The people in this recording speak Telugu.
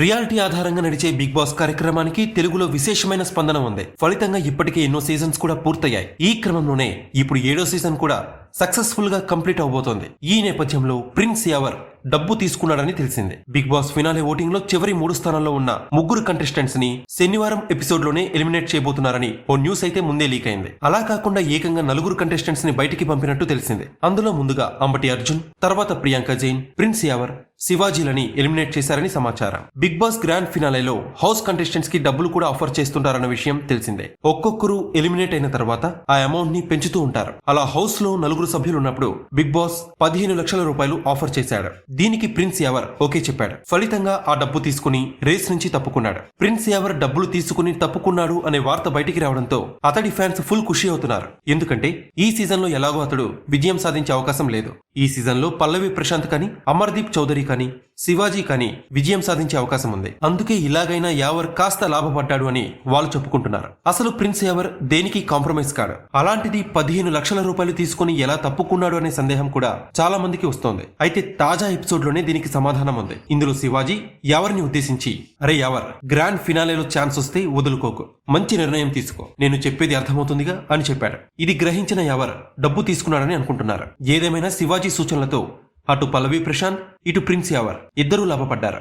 రియాలిటీ ఆధారంగా నడిచే బిగ్ బాస్ కార్యక్రమానికి తెలుగులో విశేషమైన స్పందన ఉంది. ఫలితంగా ఇప్పటికే ఎన్నో సీజన్స్ కూడా పూర్తయ్యాయి. ఈ క్రమంలోనే ఇప్పుడు ఏడో సీజన్ కూడా సక్సెస్ఫుల్గా కంప్లీట్ అవబోతోంది. ఈ నేపథ్యంలో ప్రిన్స్ యావర్ డబ్బు తీసుకున్నాడని తెలిసింది. బిగ్ బాస్ ఫినాలే ఓటింగ్లో చివరి మూడు స్థానాల్లో ఉన్న ముగ్గురు కంటెస్టెంట్స్ని శనివారం ఎపిసోడ్లోనే ఎలిమినేట్ చేయబోతున్నారని ఓ న్యూస్ అయితే ముందే లీక్ అయింది. అలా కాకుండా ఏకంగా నలుగురు కంటెస్టెంట్స్ని బయటికి పంపినట్టు తెలిసింది. అందులో ముందుగా అంబటి అర్జున్ తర్వాత ప్రియాంక జైన్ ప్రిన్స్ యావర్ శివాజీలని ఎలిమినేట్ చేశారని సమాచారం. బిగ్ బాస్ గ్రాండ్ ఫినాలేలో హౌస్ కంటెస్టెంట్స్కి డబ్బులు కూడా ఆఫర్ చేస్తుంటారన్న విషయం తెలిసిందే. ఒక్కొక్కరు ఎలిమినేట్ అయిన తర్వాత ఆ అమౌంట్ని పెంచుతూ ఉంటారు. అలా హౌస్లో నలుగురు సభ్యులు ఉన్నప్పుడు బిగ్ బాస్ పదిహేను లక్షల రూపాయలు ఆఫర్ చేశాడు. దీనికి ప్రిన్స్ యావర్ ఓకే చెప్పాడు. ఫలితంగా ఆ డబ్బు తీసుకుని రేస్ నుంచి తప్పుకున్నాడు. ప్రిన్స్ యావర్ డబ్బులు తీసుకుని తప్పుకున్నాడు అనే వార్త బయటికి రావడంతో అతడి ఫ్యాన్స్ ఫుల్ ఖుషి అవుతున్నారు. ఎందుకంటే ఈ సీజన్లో ఎలాగో అతడు విజయం సాధించే అవకాశం లేదు. ఈ సీజన్లో పల్లవి ప్రశాంత్ కానీ అమర్దీప్ చౌదరి కానీ శివాజీ కానీ విజయం సాధించే అవకాశం ఉంది. అందుకే ఇలాగైనా యావర్ కాస్త లాభపడ్డాడు అని వాళ్ళు చెప్పుకుంటున్నారు. అసలు ప్రిన్స్ యావర్ దేనికి కాంప్రమైజ్ కాడు? అలాంటిది పదిహేను లక్షల రూపాయలు తీసుకుని ఎలా తప్పుకున్నాడు అనే సందేహం కూడా చాలా మందికి వస్తోంది. అయితే తాజా ఎపిసోడ్లోనే దీనికి సమాధానం ఉంది. ఇందులో శివాజీ యావర్ని ఉద్దేశించి అరే యావర్ గ్రాండ్ ఫినాలేలో ఛాన్స్ వస్తే వదులుకోకు. మంచి నిర్ణయం తీసుకో. నేను చెప్పేది అర్థమవుతుందిగా? అని చెప్పాడు. ఇది గ్రహించిన యావర్ డబ్బు తీసుకున్నాడని అనుకుంటున్నారు. ఏదేమైనా శివాజీ సూచనలతో అటు పల్లవి ప్రశాంత్ ఇటు ప్రిన్స్ యావర్ ఇద్దరూ లాభపడ్డారు.